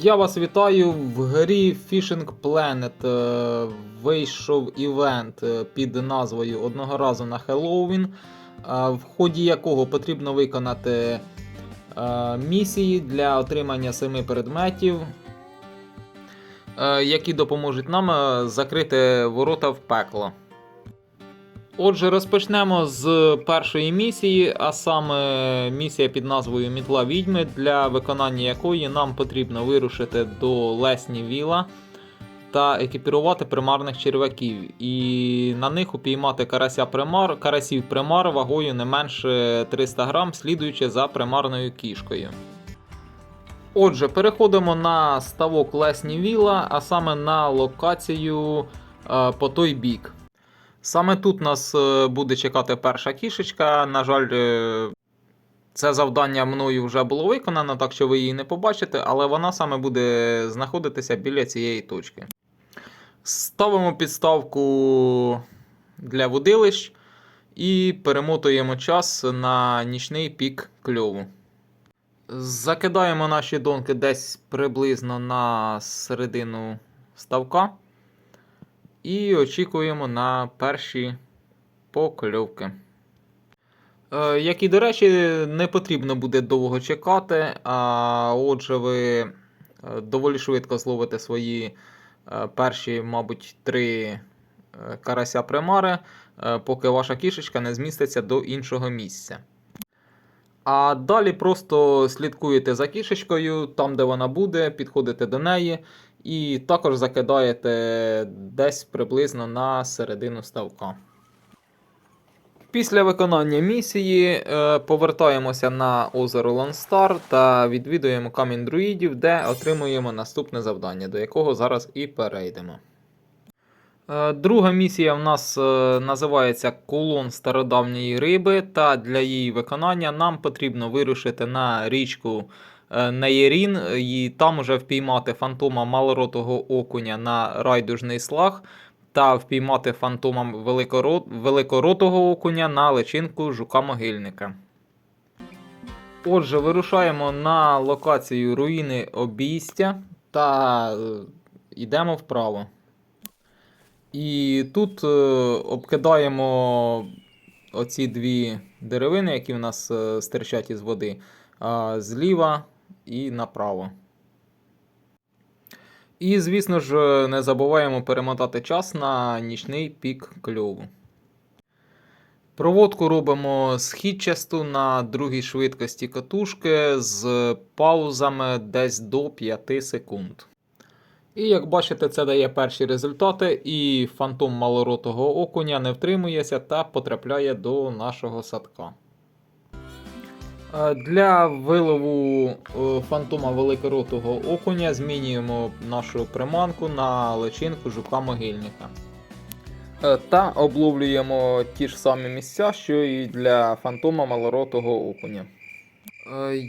Я вас вітаю в грі Fishing Planet. Е, Вийшов івент е, під назвою Одного разу на Хеллоуін, е, в ході якого потрібно виконати місії для отримання семи предметів, які допоможуть нам закрити ворота в пекло. Отже, розпочнемо з першої місії, а саме місія під назвою Мітла відьми, для виконання якої нам потрібно вирушити до Лесні Віла та екіпірувати примарних черв'яків. І на них упіймати карася примар, карасів примар вагою не менше 300 грам, слідуючи за примарною кішкою. Отже, переходимо на ставок Лесні Віла, а саме на локацію е, по той бік. Саме тут нас е, буде чекати перша кішечка. На жаль, е, це завдання мною вже було виконано, так що ви її не побачите, але вона саме буде знаходитися біля цієї точки. Ставимо підставку для водилищ і перемотуємо час на нічний пік кльову. Закидаємо наші донки десь приблизно на середину ставка. І очікуємо на перші покльовки. Е, Як і до речі, не потрібно буде довго чекати, а отже, ви е, доволі швидко зловите свої е, перші, мабуть, три карася примари, поки ваша кішечка не зміститься до іншого місця. А далі просто слідкуєте за кішечкою, там, де вона буде, підходите до неї і також закидаєте десь приблизно на середину ставка. Після виконання місії е, повертаємося на озеро Ланстар та відвідуємо камінь друїдів, де отримуємо наступне завдання, до якого зараз і перейдемо. Е, Друга місія в нас е, називається Колон стародавньої риби, та для її виконання нам потрібно вирушити на річку е, Неєрін і там уже впіймати фантома малоротого окуня на райдужний слаг та впіймати фантома великорот... великоротого окуня на личинку жука-могильника. Отже, вирушаємо на локацію руїни обійстя та е, йдемо вправо. І тут е, обкидаємо оці дві деревини, які в нас е, стирчать із води, зліва і направо. І, звісно ж, не забуваємо перемотати час на нічний пік кльову. Проводку робимо східчасту на другій швидкості катушки з паузами десь до 5 секунд. І як бачите, це дає перші результати, і фантом малоротого окуня не втримується та потрапляє до нашого садка. Е, Для вилову е, фантома великоротого окуня змінюємо нашу приманку на личинку жука-могильника. Е, Та обловлюємо ті ж самі місця, що і для фантома малоротого окуня.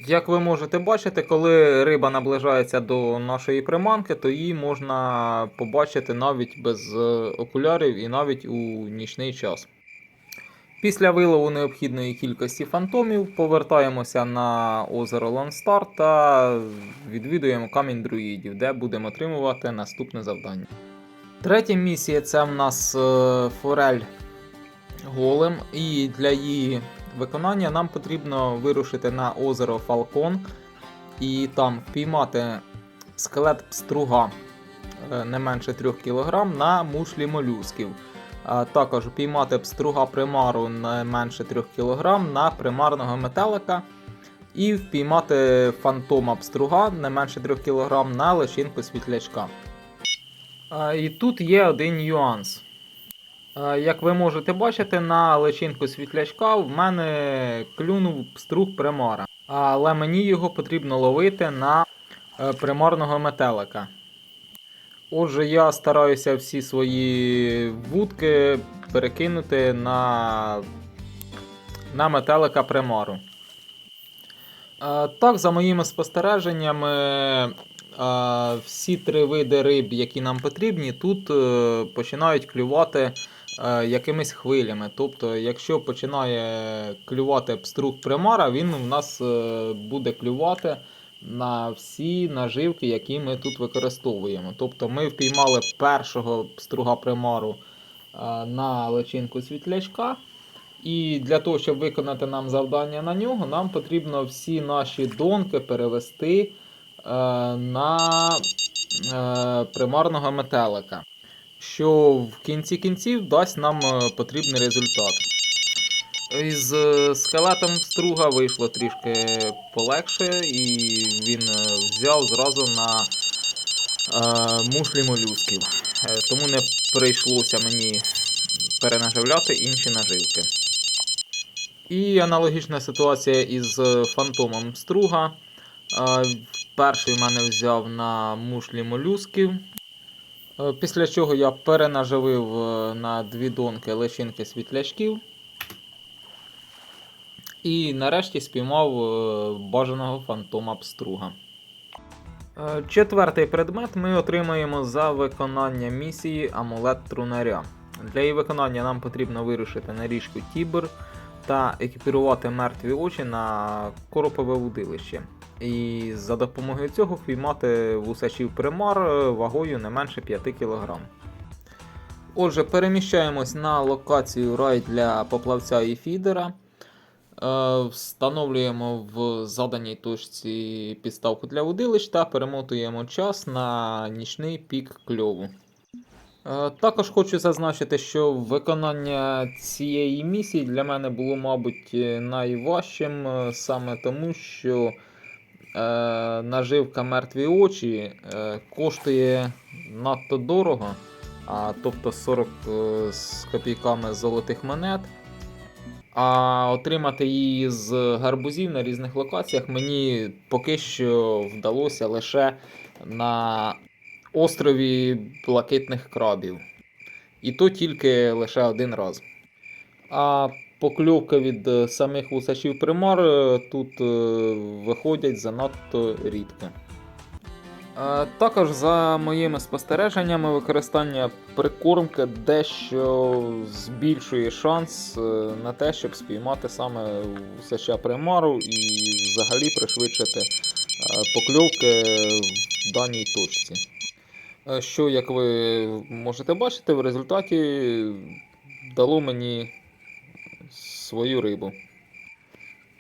Як ви можете бачити, коли риба наближається до нашої приманки, то її можна побачити навіть без окулярів і навіть у нічний час. Після вилову необхідної кількості фантомів повертаємося на озеро Ланстар та відвідуємо камінь друїдів, де будемо отримувати наступне завдання. Третя місія це в нас е, форель голем, і для її виконання нам потрібно вирушити на озеро Фалкон і там впіймати скелет пструга е, не менше 3 кг на мушлі молюсків. А також впіймати пструга примару не менше 3 кг на примарного метелика. І впіймати фантома пструга не менше 3 кг на личинку світлячка. І тут є один нюанс. Е, Як ви можете бачити, на личинку світлячка в мене клюнув пструг примара. Але мені його потрібно ловити на е, примарного метелика. Отже, я стараюся всі свої вудки перекинути на, на метелика примару. Е, Так, за моїми спостереженнями, е, всі три види риб, які нам потрібні, тут е, починають клювати якимись хвилями. Тобто, якщо починає клювати пструг примара, він у нас буде клювати на всі наживки, які ми тут використовуємо. Тобто ми впіймали першого струга примару е, на личинку світлячка. І для того, щоб виконати нам завдання на нього, нам потрібно всі наші донки перевести е, на е, примарного метелика, що в кінці кінців дасть нам потрібний результат. Із е, скелетом струга вийшло трішки полегше, і він е, взяв зразу на е, мушлі молюсків. Тому не прийшлося мені перенаживляти інші наживки. І аналогічна ситуація із фантомом струга. Перший мене взяв на мушлі молюсків. Після чого я перенаживив на дві донки личинки світлячків. І нарешті спіймав е, бажаного фантома пструга. Е, Четвертий предмет ми отримаємо за виконання місії Амулет Трунаря. Для її виконання нам потрібно вирушити на річку Тібр та екіпірувати мертві очі на коропове удилище. І за допомогою цього впіймати вусачів примар е, вагою не менше 5 кг. Отже, переміщаємось на локацію рай для поплавця і фідера. Е, Встановлюємо в заданій точці підставку для удилищ та перемотуємо час на нічний пік кльову. Е, Також хочу зазначити, що виконання цієї місії для мене було, мабуть, найважчим е, саме тому, що наживка мертві очі коштує надто дорого, а тобто 40 е, з копійками золотих монет. А отримати її з гарбузів на різних локаціях мені поки що вдалося лише на острові блакитних крабів. І то тільки лише один раз. А покльовки від е, самих вусачів примар е, тут е, виходять занадто рідко. Е, Також за моїми спостереженнями, використання прикормки дещо збільшує шанс е, на те, щоб спіймати саме вусача примару і взагалі пришвидшити е, покльовки в даній точці. Що, як ви можете бачити, в результаті дало мені свою рибу.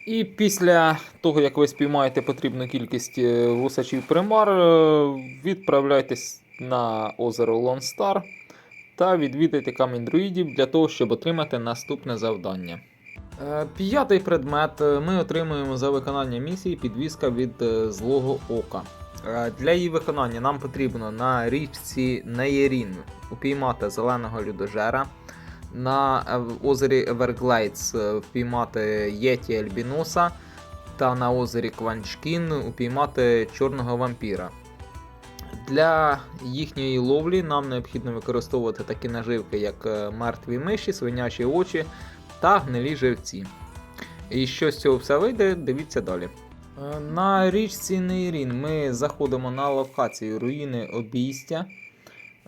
І після того, як ви спіймаєте потрібну кількість е, вусачів примар, е, відправляйтесь на озеро Star та відвідайте камінь друїдів для того, щоб отримати наступне завдання. Е, П'ятий предмет ми отримуємо за виконання місії підвіска від злого ока. Для її виконання нам потрібно на річці Неєрін упіймати зеленого людожера, на е, озері Everglades е, впіймати Єті Альбіноса та на озері Кванчкін упіймати чорного вампіра. Для їхньої ловлі нам необхідно використовувати такі наживки, як е, мертві миші, свинячі очі та гнилі живці. І що з цього все вийде, дивіться далі. Е, На річці Нейрін ми заходимо на локацію руїни обійстя,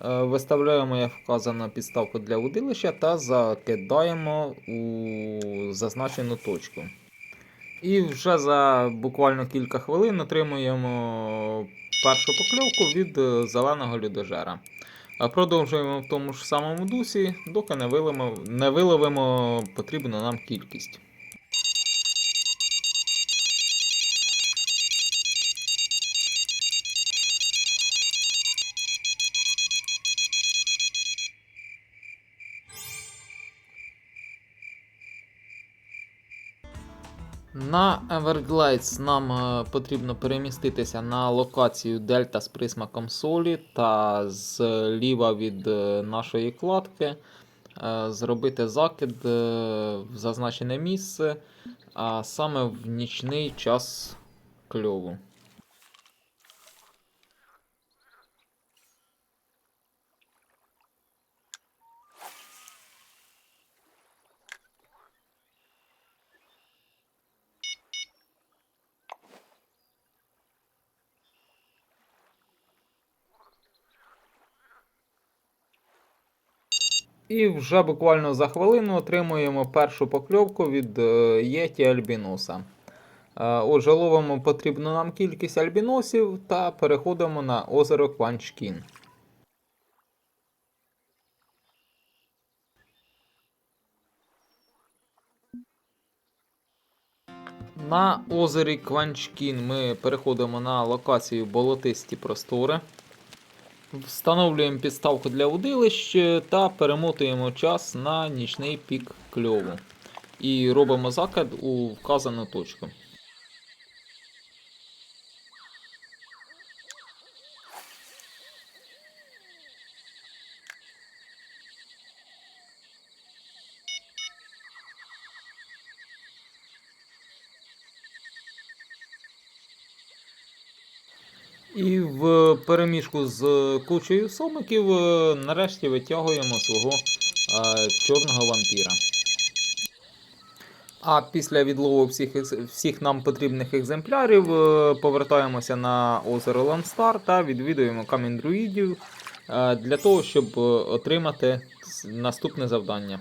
виставляємо, як вказано, підставку для удилища та закидаємо у зазначену точку. І вже за буквально кілька хвилин отримуємо першу покльовку від е, зеленого людожера. Продовжуємо в тому ж самому дусі, доки не виловимо, не виловимо потрібну нам кількість. На Everglades нам е, потрібно переміститися на локацію Дельта з присмаком солі та зліва від е, нашої кладки е, зробити закид в зазначене місце, а саме в нічний час кльову. І вже буквально за хвилину отримуємо першу покльовку від е, Єті Альбіноса. Отже, ловимо потрібну нам кількість альбіносів та переходимо на озеро Кванчкін. На озері Кванчкін ми переходимо на локацію болотисті простори. Встановлюємо підставку для удилищ та перемотуємо час на нічний пік кльову. І робимо закид у вказану точку. І в переміжку з кучею сомиків е, нарешті витягуємо свого е, чорного вампіра. А після відлову всіх, всіх нам потрібних екземплярів е, повертаємося на озеро Ланстар та відвідуємо камінь друїдів е, для того, щоб е, отримати наступне завдання.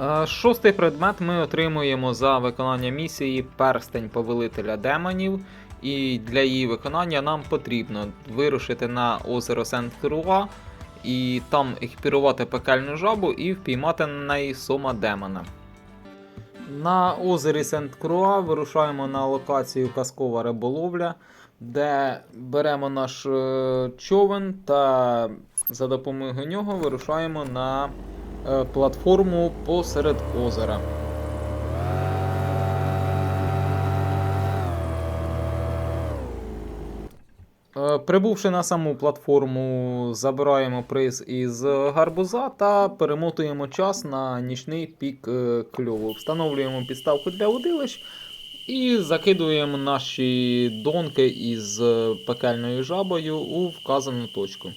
Е, Шостий предмет ми отримуємо за виконання місії Перстень повелителя демонів. І для її виконання нам потрібно вирушити на озеро Сент-Круа і там екіпірувати пекельну жабу і впіймати на неї сома демона. На озері Сент-Круа вирушаємо на локацію Казкова риболовля, де беремо наш е, човен та за допомогою нього вирушаємо на е, платформу посеред озера. Прибувши на саму платформу, забираємо приз із гарбуза та перемотуємо час на нічний пік е, кльову. Встановлюємо підставку для удилищ і закидуємо наші донки із е, пекельною жабою у вказану точку.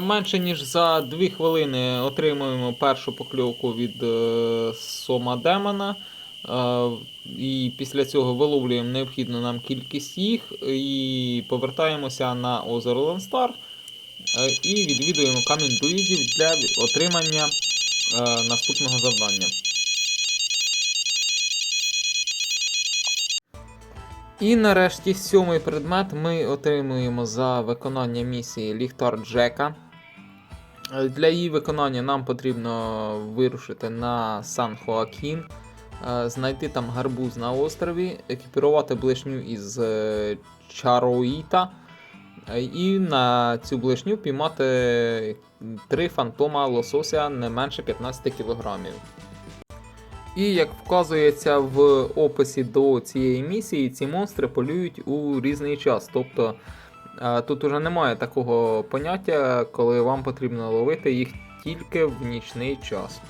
Менше ніж за 2 хвилини отримуємо першу покльовку від е, Сома Демона. Е, і після цього виловлюємо необхідну нам кількість їх і повертаємося на озеро Ланстар е, і відвідуємо камінь друїдів для отримання е, наступного завдання. І нарешті сьомий предмет ми отримуємо за виконання місії Ліхтар Джека. Для її виконання нам потрібно вирушити на Сан Хоакін, е, знайти там гарбуз на острові, екіпірувати блишню із е, Чароїта і на цю блишню піймати три фантома лосося не менше 15 кг. І як вказується в описі до цієї місії, ці монстри полюють у різний час. Тобто е, тут уже немає такого поняття, коли вам потрібно ловити їх тільки в нічний час.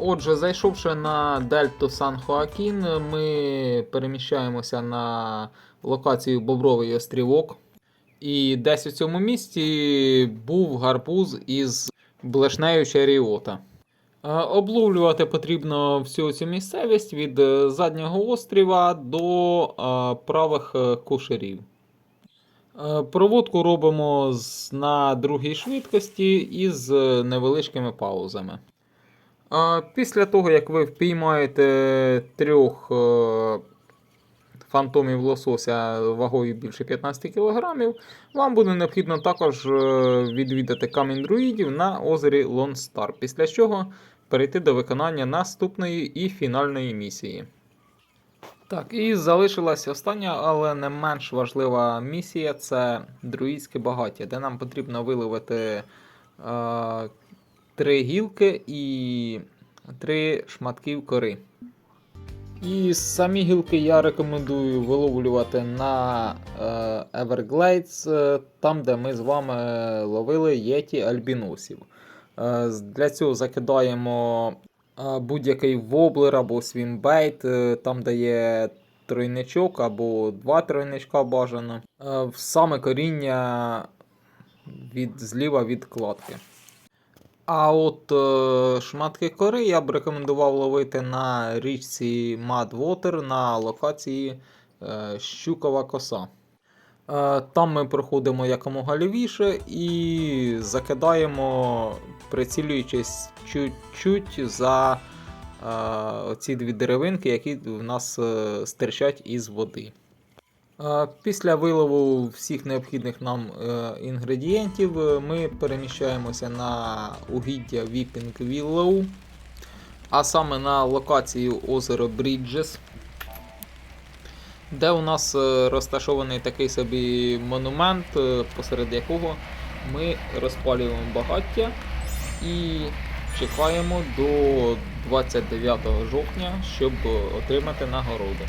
Отже, зайшовши на Дельту Сан Хоакін, ми переміщаємося на локацію Бобровий острівок. І десь у цьому місці був гарбуз із блешнею Черіота. Е, Обловлювати потрібно всю цю місцевість від е, заднього острова до е, правих кушерів. Е, Проводку робимо на другій швидкості із е, невеличкими паузами. Після того, як ви впіймаєте трьох фантомів лосося вагою більше 15 кг, вам буде необхідно також відвідати камінь друїдів на озері Лонстар, після чого перейти до виконання наступної і фінальної місії. Так, і залишилась остання, але не менш важлива місія це друїдське багаття, де нам потрібно виловити е, три гілки і три шматків кори. І самі гілки я рекомендую виловлювати на е, Everglades, е, там, де ми з вами ловили єті альбіносів. Е, Для цього закидаємо е, будь-який воблер або свімбейт, е, там, де є тройничок або два тройничка бажано, в саме коріння від, зліва від кладки. А от шматки кори я б рекомендував ловити на річці Mudwater на локації щукова коса. Е, Там ми проходимо якомога лівіше і закидаємо, прицілюючись чуть-чуть за е, ці дві деревинки, які в нас е, стирчать із води. Після вилову всіх необхідних нам інгредієнтів ми переміщаємося на угіддя Weeping Willow, а саме на локацію озеро Bridges, де у нас е, розташований такий собі монумент, е, посеред якого ми розпалюємо багаття і чекаємо до 29 жовтня, щоб отримати нагороду.